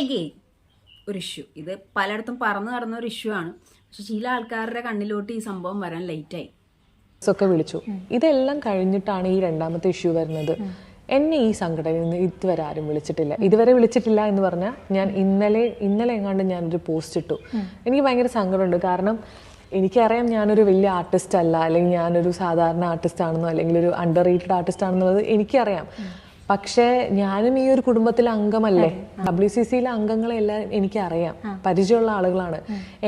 Again ഒരു issue ഇത് പലയിടത്തും പറന്നു നടന്ന ഒരു ഇഷ്യൂ ആണ്. പക്ഷെ ചില ആൾക്കാരുടെ കണ്ണിലോട്ട് ഈ സംഭവം വരാൻ ലേറ്റായി ഒക്കെ വിളിച്ചു. ഇതെല്ലാം കഴിഞ്ഞിട്ടാണ് ഈ രണ്ടാമത്തെ ഇഷ്യൂ വരുന്നത്. എന്നെ ഈ സംഘടനയിൽ നിന്ന് ഇതുവരെ ആരും വിളിച്ചിട്ടില്ല. ഇതുവരെ വിളിച്ചിട്ടില്ല എന്ന് പറഞ്ഞാൽ ഞാൻ ഇന്നലെ ഇന്നലെ എങ്ങാണ്ട് ഞാനൊരു പോസ്റ്റ് ഇട്ടു. എനിക്ക് ഭയങ്കര സങ്കടമുണ്ട്. കാരണം എനിക്കറിയാം ഞാനൊരു വലിയ ആർട്ടിസ്റ്റ് അല്ല. അല്ലെങ്കിൽ ഞാനൊരു സാധാരണ ആർട്ടിസ്റ്റ് ആണെന്നോ അല്ലെങ്കിൽ ഒരു അണ്ടർ റേറ്റഡ് ആർട്ടിസ്റ്റ് ആണെന്നുള്ളത് എനിക്കറിയാം. പക്ഷേ ഞാനും ഈ ഒരു കുടുംബത്തിലെ അംഗമല്ലേ? ഡബ്ല്യു സി സിയിലെ അംഗങ്ങളെല്ലാം എനിക്കറിയാം. പരിചയമുള്ള ആളുകളാണ്.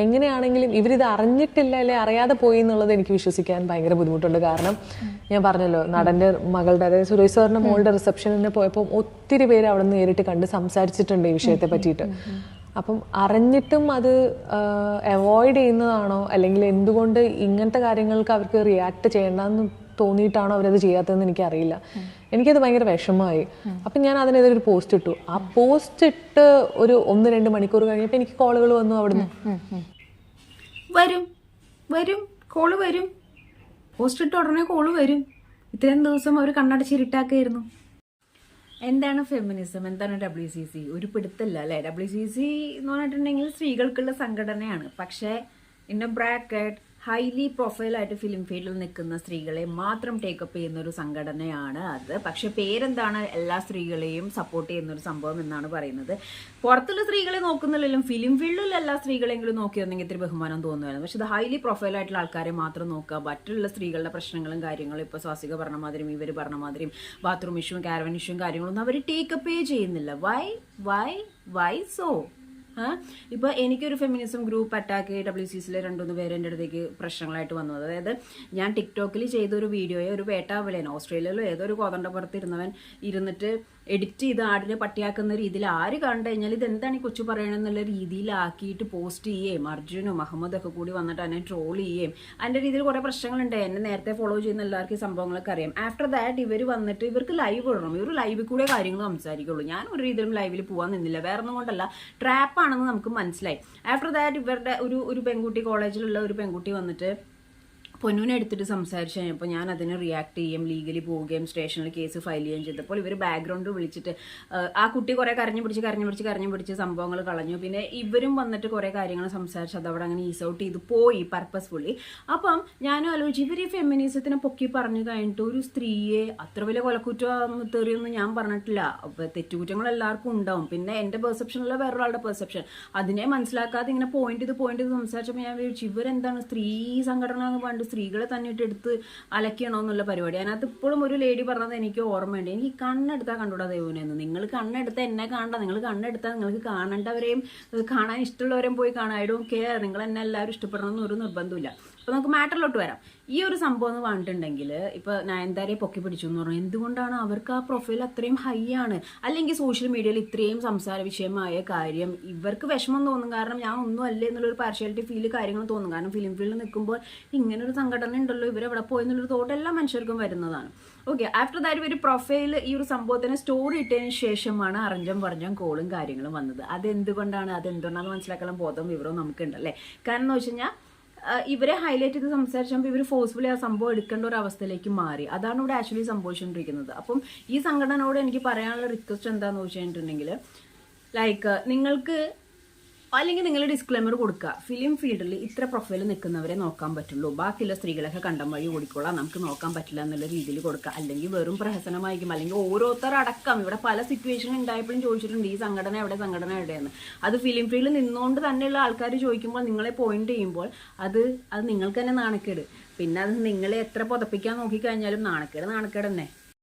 എങ്ങനെയാണെങ്കിലും ഇവരിത് അറിഞ്ഞിട്ടില്ല അല്ലെ അറിയാതെ പോയി എന്നുള്ളത് എനിക്ക് വിശ്വസിക്കാൻ ഭയങ്കര ബുദ്ധിമുട്ടുണ്ട്. കാരണം ഞാൻ പറഞ്ഞല്ലോ നടന്റെ മകളുടെ അതായത് സുരേഷ് സാറിന്റെ മോളുടെ റിസപ്ഷനിൽ പോയപ്പോൾ ഒത്തിരി പേര് അവിടെ നിന്ന് നേരിട്ട് കണ്ട് സംസാരിച്ചിട്ടുണ്ട് ഈ വിഷയത്തെ പറ്റിയിട്ട്. അപ്പം അറിഞ്ഞിട്ടും അത് അവോയ്ഡ് ചെയ്യുന്നതാണോ? അല്ലെങ്കിൽ എന്തുകൊണ്ട് ഇങ്ങനത്തെ കാര്യങ്ങൾക്ക് അവർക്ക് റിയാക്ട് ചെയ്യേണ്ടെന്ന് തോന്നിയിട്ടാണോ അവരത് ചെയ്യാത്തതെന്ന് എനിക്കറിയില്ല. എനിക്കത് ഭയങ്കര വിഷമമായി. അപ്പം ഞാൻ അതിനെതിരെ ഒരു പോസ്റ്റ് ഇട്ടു. ആ പോസ്റ്റ് ഇട്ട് ഒരു ഒന്ന് രണ്ട് മണിക്കൂർ കഴിഞ്ഞപ്പോൾ എനിക്ക് കോളുകൾ വന്നു അവിടുന്ന്. വരും. വരും. കോൾ വരും. പോസ്റ്റ് ഇട്ട ഉടനെ കോൾ വരും. ഇത്രയും ദിവസം അവർ കണ്ണടച്ചിരിട്ടാക്കായിരുന്നു എന്താണ് ഫെമിനിസം എന്താണ് ഡബ്ല്യു സി സി ഒരു പിടുത്തല്ല അല്ലേ? ഡബ്ല്യു സി സി എന്ന് പറഞ്ഞിട്ടുണ്ടെങ്കിൽ സ്ത്രീകൾക്കുള്ള സംഘടനയാണ്. പക്ഷേ ഇൻ എ ബ്രാക്കറ്റ് ഹൈലി പ്രൊഫൈലായിട്ട് ഫിലിം ഫീൽഡിൽ നിൽക്കുന്ന സ്ത്രീകളെ മാത്രം ടേക്കപ്പ് ചെയ്യുന്ന ഒരു സംഘടനയാണ് അത്. പക്ഷെ പേരെന്താണ് എല്ലാ സ്ത്രീകളെയും സപ്പോർട്ട് ചെയ്യുന്ന ഒരു സംഭവം എന്നാണ് പറയുന്നത്. പുറത്തുള്ള സ്ത്രീകളെ നോക്കുന്നില്ലെങ്കിലും ഫിലിം ഫീൽഡിൽ എല്ലാ സ്ത്രീകളെങ്കിലും നോക്കിയിരുന്നെങ്കിൽ ഇത്തിരി ബഹുമാനം തോന്നുമായിരുന്നു. പക്ഷെ ഇത് ഹൈലി പ്രൊഫൈൽ ആയിട്ടുള്ള ആൾക്കാരെ മാത്രം നോക്കുക. മറ്റുള്ള സ്ത്രീകളുടെ പ്രശ്നങ്ങളും കാര്യങ്ങളും ഇപ്പോൾ സ്വാസിക പറഞ്ഞ മാതിരിയും ഇവർ പറഞ്ഞ മാതിരിയും ബാത്റൂം ഇഷ്യൂവും കാരവൻ ഇഷ്യൂവും കാര്യങ്ങളൊന്നും അവർ ടേക്കപ്പേ ചെയ്യുന്നില്ല. വൈ വൈ വൈ സോ ഇപ്പൊ എനിക്കൊരു feminism group attack W C സിയിലെ രണ്ടുമൂന്ന് പേര് എന്റെ അടുത്തേക്ക് പ്രശ്നങ്ങളായിട്ട് വന്നത് അതായത് ഞാൻ ടിക്ടോക്കിൽ ചെയ്തൊരു വീഡിയോയെ ഒരു വേട്ടാവിലേനോ ഓസ്ട്രേലിയയിലോ ഏതോ ഒരു കോതണ്ടപ്പുറത്ത് ഇരുന്നവൻ ഇരുന്നിട്ട് എഡിറ്റ് ചെയ്ത് ആടിനെ പട്ടിയാക്കുന്ന രീതിയിൽ ആര് കണ്ടു കഴിഞ്ഞാൽ ഇതെന്താണ് ഈ കൊച്ചു പറയണമെന്നുള്ള രീതിയിലാക്കിയിട്ട് പോസ്റ്റ് ചെയ്യുകയും അർജുനും അഹമ്മദൊക്കെ കൂടി വന്നിട്ട് എന്നെ ട്രോൾ ചെയ്യുകയും അതിന്റെ രീതിയിൽ കുറേ പ്രശ്നങ്ങളുണ്ട്. എന്നെ നേരത്തെ ഫോളോ ചെയ്യുന്ന എല്ലാവർക്കും സംഭവങ്ങളൊക്കെ അറിയാം. ആഫ്റ്റർ ദാറ്റ് ഇവർ വന്നിട്ട് ഇവർക്ക് ലൈവ് ഇടണം. ഇവർ ലൈവിൽ കൂടെ കാര്യങ്ങൾ സംസാരിക്കുള്ളൂ. ഞാൻ ഒരു രീതിയിലും ലൈവിൽ പോകാൻ നിന്നില്ല. വേറെ ഒന്നും കൊണ്ടല്ല. ട്രാപ്പാണെന്ന് നമുക്ക് മനസ്സിലായി. ആഫ്റ്റർ ദാറ്റ് ഇവരുടെ ഒരു ഒരു പെൺകുട്ടി കോളേജിലുള്ള ഒരു പെൺകുട്ടി വന്നിട്ട് പൊന്നൂനെ എടുത്തിട്ട് സംസാരിച്ചു കഴിഞ്ഞപ്പോൾ ഞാൻ അതിന് റിയാക്ട് ചെയ്യും ലീഗലി പോവുകയും സ്റ്റേഷനിൽ കേസ് ഫയൽ ചെയ്യുകയും ചെയ്തപ്പോൾ ഇവർ ബാക്ക്ഗ്രൗണ്ട് വിളിച്ചിട്ട് ആ, കുട്ടി കുറേ കരഞ്ഞു പിടിച്ച് കരഞ്ഞു പിടിച്ച് കരഞ്ഞു പിടിച്ച് സംഭവങ്ങൾ കളഞ്ഞു. പിന്നെ ഇവരും വന്നിട്ട് കുറേ കാര്യങ്ങൾ സംസാരിച്ച് അത് അവിടെ അങ്ങനെ ഈസ് ഔട്ട് ചെയ്ത് പോയി പർപ്പസ്ഫുള്ളി അപ്പം ഞാനും ആലോചിച്ചു ഇവർ ഈ ഫെമിനിസത്തിനെ പൊക്കി പറഞ്ഞു കഴിഞ്ഞിട്ട് ഒരു സ്ത്രീയെ അത്ര വലിയ കൊലക്കുറ്റം തെറിയൊന്നും ഞാൻ പറഞ്ഞിട്ടില്ല. തെറ്റുകുറ്റങ്ങൾ എല്ലാവർക്കും ഉണ്ടാവും. പിന്നെ എന്റെ പെർസെപ്ഷനിലെ വേറൊരാളുടെ പെർസെപ്ഷൻ അതിനെ മനസ്സിലാക്കാതെ ഇങ്ങനെ പോയിന്റ് ഇത് പോയിന്റ് ഇത് സംസാരിച്ചപ്പോൾ ഞാൻ വിചാരിച്ചു ഇവരെന്താണ് സ്ത്രീ സംഘടന എന്ന് പണ്ട് സ്ത്രീകളെ തന്നെ ഇട്ട് എടുത്ത് അലക്കണോ എന്നുള്ള പരിപാടി. അതിനകത്ത് ഇപ്പോഴും ഒരു ലേഡി പറഞ്ഞത് എനിക്ക് ഓർമ്മയുണ്ട്. എനിക്ക് കണ്ണെടുത്താൽ കണ്ടുകൂടാ ദൈവനെന്ന് നിങ്ങൾ കണ്ണെടുത്ത എന്നെ കാണണ്ട. നിങ്ങൾ കണ്ണെടുത്താൽ നിങ്ങൾക്ക് കാണേണ്ടവരെയും കാണാൻ ഇഷ്ടമുള്ളവരെയും പോയി കാണാൻ ഐ ഡോണ്ട് കെയർ നിങ്ങൾ എന്നെ എല്ലാവരും ഇഷ്ടപ്പെടണമെന്ന് ഒരു നിർബന്ധമില്ല അപ്പൊ നമുക്ക് മാറ്ററിലോട്ട് വരാം. ഈ ഒരു സംഭവം എന്ന് പറഞ്ഞിട്ടുണ്ടെങ്കിൽ ഇപ്പൊ നയൻതാരയെ പൊക്കി പിടിച്ചു എന്ന് പറഞ്ഞു എന്തുകൊണ്ടാണ് അവർക്ക് ആ പ്രൊഫൈൽ അത്രയും ഹൈ ആണ്? അല്ലെങ്കിൽ സോഷ്യൽ മീഡിയയിൽ ഇത്രയും സംസാര വിഷയമായ കാര്യം ഇവർക്ക് വിഷമം തോന്നും. കാരണം ഞാൻ ഒന്നും അല്ലേ എന്നുള്ളൊരു പാർഷ്യാലിറ്റി ഫീൽ കാര്യങ്ങൾ തോന്നും. കാരണം ഫിലിം ഫീൽഡിൽ നിൽക്കുമ്പോൾ ഒരു സംഘടന ഉണ്ടല്ലോ ഇവർ എവിടെ പോയി എന്നുള്ളൊരു തോട്ട് എല്ലാ മനുഷ്യർക്കും വരുന്നതാണ്. ഓക്കെ ആഫ്റ്റർ ദാറ്റ് ഒരു പ്രൊഫൈൽ ഈ ഒരു സംഭവത്തിന് സ്റ്റോറി ഇട്ടതിന് ശേഷമാണ് അറിഞ്ഞം പറഞ്ഞും കോളും കാര്യങ്ങളും വന്നത്. അതെന്തുകൊണ്ടാണ്? അതെന്തുകൊണ്ടാണെന്ന് മനസ്സിലാക്കാൻ ബോധം വിവരവും നമുക്കുണ്ടല്ലേ കാരണം എന്ന് വെച്ച് കഴിഞ്ഞാൽ ഇവരെ ഹൈലൈറ്റ് ചെയ്ത് സംസാരിച്ചപ്പോൾ ഇവർ ഫോഴ്സ്ഫുള്ളി ആ സംഭവം എടുക്കേണ്ട ഒരു അവസ്ഥയിലേക്ക് മാറി. അതാണ് ഇവിടെ ആക്ച്വലി സംഭവിച്ചുകൊണ്ടിരിക്കുന്നത് അപ്പം ഈ സംഘടനയോട് എനിക്ക് പറയാനുള്ള റിക്വസ്റ്റ് എന്താണെന്ന് വെച്ചിട്ടുണ്ടെങ്കിൽ ലൈക്ക് നിങ്ങൾക്ക് അല്ലെങ്കിൽ നിങ്ങൾ ഡിസ്ക്ലൈമർ കൊടുക്കുക. ഫിലിം ഫീൽഡിൽ ഇത്ര പ്രൊഫൈൽ നിൽക്കുന്നവരെ നോക്കാൻ പറ്റുള്ളൂ. ബാക്കിയുള്ള സ്ത്രീകളൊക്കെ കണ്ടം വഴി ഓടിക്കോളാം. നമുക്ക് നോക്കാൻ പറ്റില്ല എന്നുള്ള രീതിയിൽ കൊടുക്കുക. അല്ലെങ്കിൽ വെറും പ്രഹസനമായിരിക്കും. അല്ലെങ്കിൽ ഓരോരുത്തർ അടക്കം. ഇവിടെ പല സിറ്റുവേഷൻ ഉണ്ടായപ്പോഴും ചോദിച്ചിട്ടുണ്ട് ഈ സംഘടന എവിടെ? സംഘടന എവിടെയെന്ന്? അത് ഫിലിം ഫീൽഡിൽ നിന്നുകൊണ്ട് തന്നെയുള്ള ആൾക്കാർ ചോദിക്കുമ്പോൾ നിങ്ങളെ പോയിന്റ് ചെയ്യുമ്പോൾ അത് അത് നിങ്ങൾക്ക് തന്നെ നാണക്കേട്. പിന്നെ അത് നിങ്ങളെ എത്ര പുതപ്പിക്കാൻ നോക്കിക്കഴിഞ്ഞാലും നാണക്കേട് നാണക്കേട് തന്നെ.